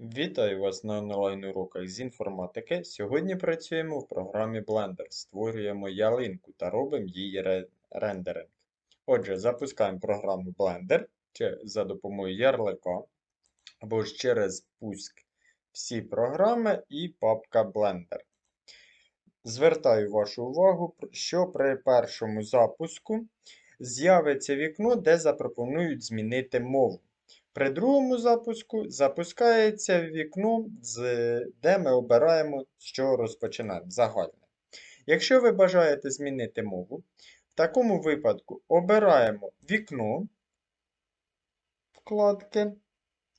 Вітаю вас на онлайн-уроках з інформатики. Сьогодні працюємо в програмі Blender. Створюємо ялинку та робимо її рендеринг. Отже, запускаємо програму Blender чи за допомогою ярлика або ж через пуск всі програми і папка Blender. Звертаю вашу увагу, що при першому запуску з'явиться вікно, де запропонують змінити мову. При другому запуску запускається вікно, де ми обираємо, чого розпочинаємо. Загальне. Якщо ви бажаєте змінити мову, в такому випадку обираємо вікно вкладки.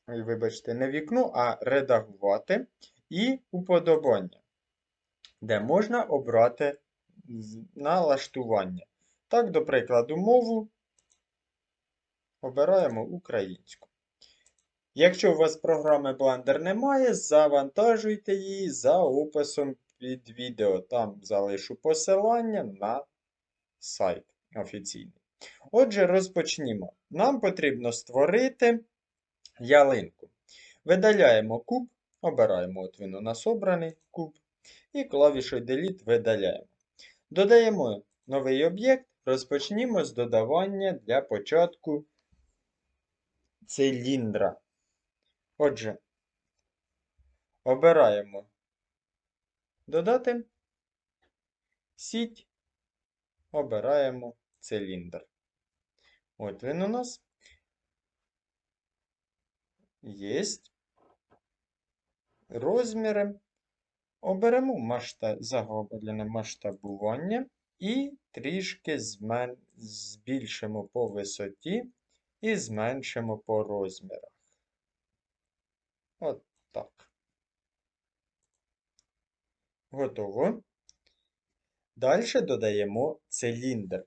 Вибачте, не вікно, а редагувати і уподобання, де можна обрати налаштування. Так, до прикладу, мову обираємо українську. Якщо у вас програми Blender немає, завантажуйте її за описом під відео. Там залишу посилання на сайт офіційний. Отже, розпочнімо. Нам потрібно створити ялинку. Видаляємо куб, обираємо от він у нас обраний куб, і клавішою Delete видаляємо. Додаємо новий об'єкт, розпочнімо з додавання для початку циліндра. Отже, обираємо додати сіть, обираємо циліндр. От він у нас є. Розміри. Оберемо масштаб, загоблене масштабування і трішки змен... збільшимо по висоті і зменшимо по розмірах. От так. Готово. Далі додаємо циліндр.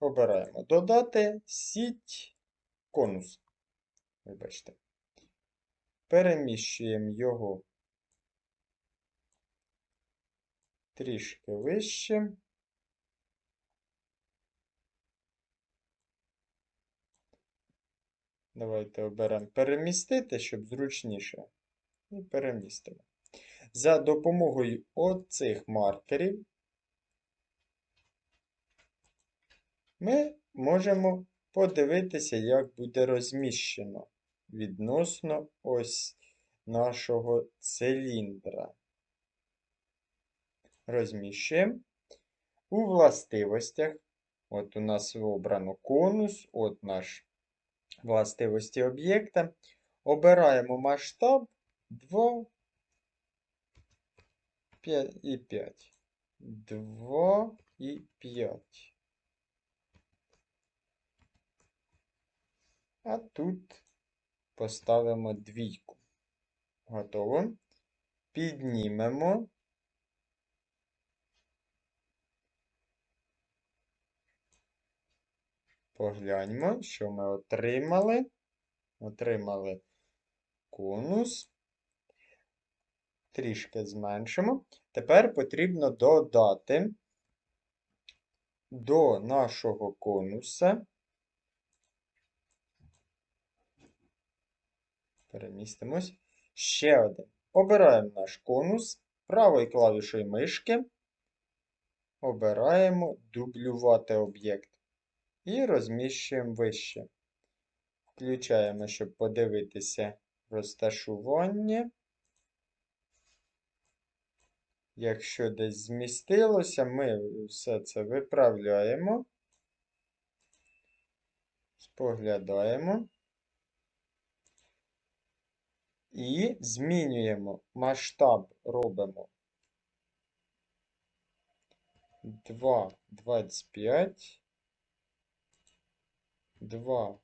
Обираємо додати сіть конус. Вибачте. Переміщуємо його трішки вище. Давайте оберемо перемістити, щоб зручніше. І перемістимо. За допомогою оцих маркерів ми можемо подивитися, як буде розміщено відносно ось нашого циліндра. Розміщуємо. У властивостях, от у нас обрано конус, от наш властивості об'єкта. Обираємо масштаб 2 5 і 5. 2 і 5. А тут поставимо двійку. Готово. Піднімемо. Погляньмо, що ми отримали. Отримали конус. Трішки зменшимо. Тепер потрібно додати до нашого конуса. Перемістимось. Ще один. Обираємо наш конус. Правою клавішою мишки. Обираємо дублювати об'єкт. І розміщуємо вище. Включаємо, щоб подивитися розташування. Якщо десь змістилося, ми все це виправляємо. Споглядаємо. І змінюємо масштаб, робимо 2,25, 2,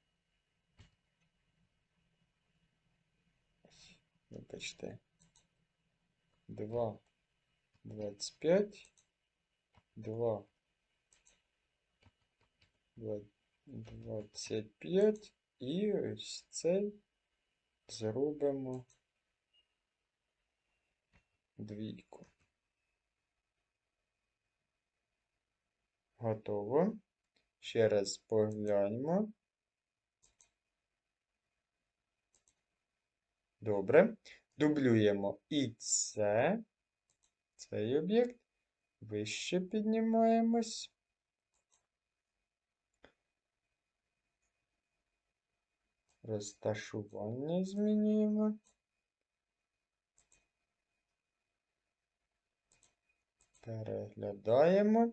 вибачте, 2, 25, 2, 25 і ось цей зробимо двійку. Готово. Ще раз погляньмо. Добре. Дублюємо і це, цей об'єкт. Вище піднімаємось. Розташування змінюємо. Переглядаємо.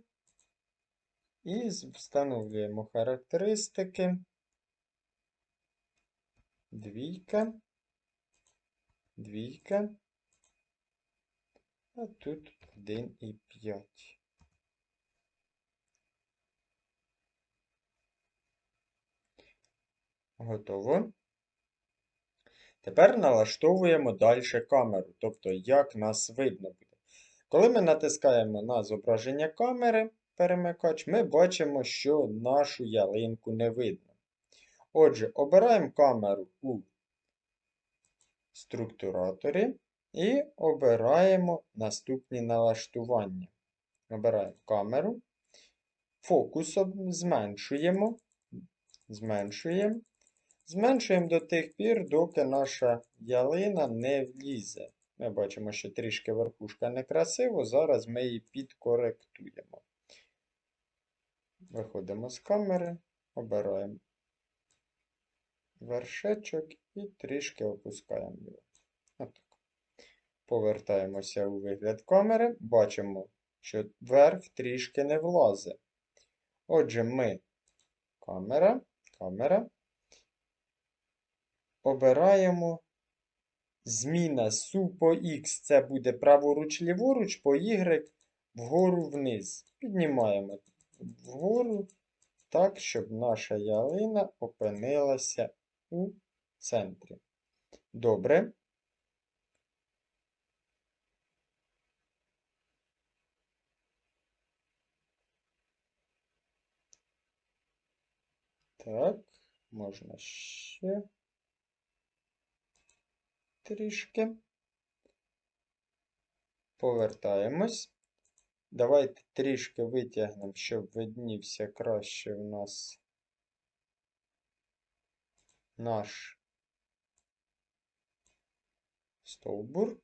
І встановлюємо характеристики. Двійка. Двійка. А тут 1,5. Готово. Тепер налаштовуємо далі камеру, тобто як нас видно буде. Коли ми натискаємо на зображення камери, перемикач, ми бачимо, що нашу ялинку не видно. Отже, обираємо камеру у структураторі і обираємо наступні налаштування. Обираємо камеру, фокус зменшуємо, зменшуємо, зменшуємо до тих пір, доки наша ялина не влізе. Ми бачимо, що трішки верхушка некрасиво, зараз ми її підкоректуємо. Виходимо з камери, обираємо вершечок і трішки опускаємо його. Отак. Повертаємося у вигляд камери, бачимо, що верх трішки не влазить. Отже, ми камера, камера, обираємо зміна су по X, це буде праворуч ліворуч, по Y вгору вниз. Піднімаємо вгору так, щоб наша ялина опинилася у центрі. Добре. Так, можна ще трішки. Повертаємось. Давайте трішки витягнемо, щоб виднівся краще в нас наш стовбур.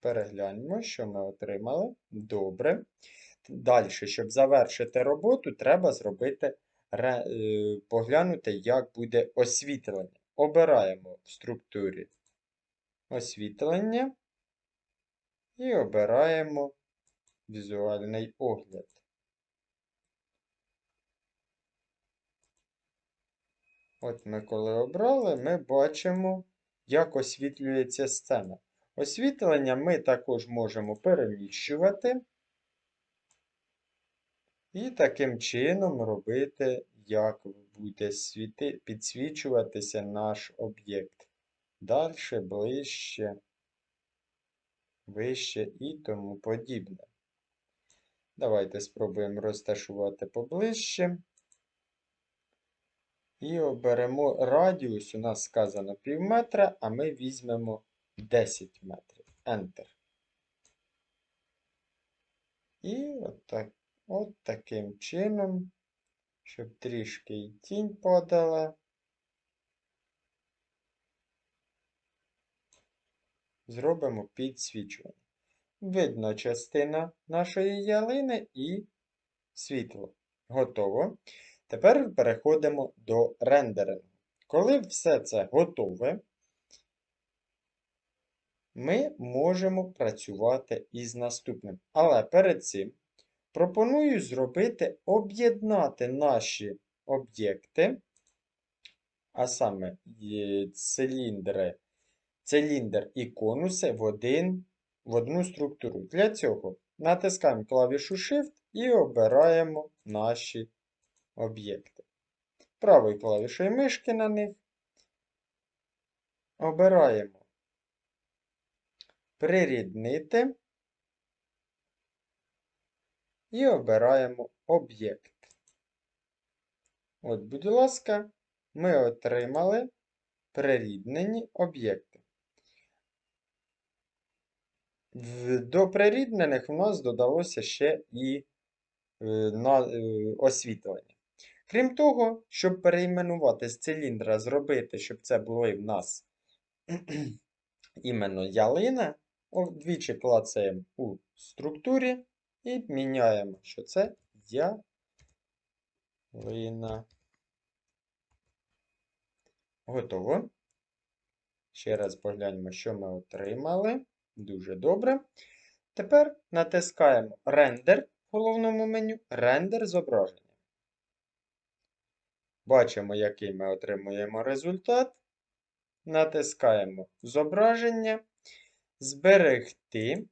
Перегляньмо, що ми отримали. Добре. Далі, щоб завершити роботу, треба зробити е, поглянути, як буде освітлення. Обираємо в структурі освітлення і обираємо візуальний огляд. От ми коли обрали, ми бачимо, як освітлюється сцена. Освітлення ми також можемо переміщувати і таким чином робити, як буде світи... підсвічуватися наш об'єкт. Далі, ближче, вище і тому подібне. Давайте спробуємо розташувати поближче. І оберемо радіус. У нас сказано пів метра, а ми візьмемо 10 метрів. Enter. І от, так, от таким чином, щоб трішки і тінь падала. Зробимо підсвічування. Видно частина нашої ялини і світло. Готово. Тепер переходимо до рендерингу. Коли все це готове, ми можемо працювати із наступним. Але перед цим пропоную зробити об'єднати наші об'єкти, а саме є циліндри, циліндр і конуси в, один, в одну структуру. Для цього натискаємо клавішу Shift і обираємо наші об'єкти. Правою клавішою мишки на них обираємо Приріднити і обираємо об'єкт. От, будь ласка, ми отримали приріднені об'єкти. В- До приріднених в нас додалося ще і е, на, е, освітлення. Крім того, щоб перейменувати з циліндра, зробити, щоб це були в нас іменно ялина. Двічі клацаємо у структурі і міняємо, що це ялина. Готово. Ще раз погляньмо, що ми отримали. Дуже добре. Тепер натискаємо рендер в головному меню, рендер зображення. Бачимо, який ми отримуємо результат. Натискаємо зображення, зберегти.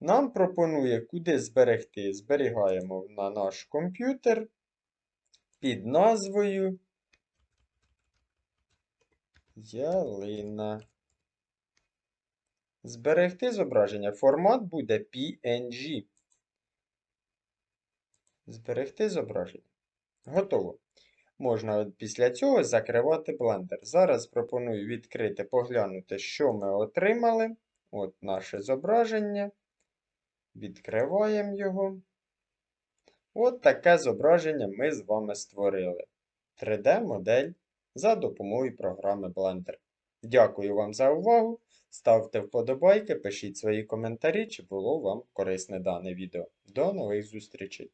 Нам пропонує, куди зберегти. Зберігаємо на наш комп'ютер під назвою Ялина. Зберегти зображення. Формат буде PNG. Зберегти зображення. Готово. Можна після цього закривати блендер. Зараз пропоную відкрити, поглянути, що ми отримали. От наше зображення. Відкриваємо його. От таке зображення ми з вами створили. 3D-модель за допомогою програми Blender. Дякую вам за увагу. Ставте вподобайки, пишіть свої коментарі, чи було вам корисне дане відео. До нових зустрічей!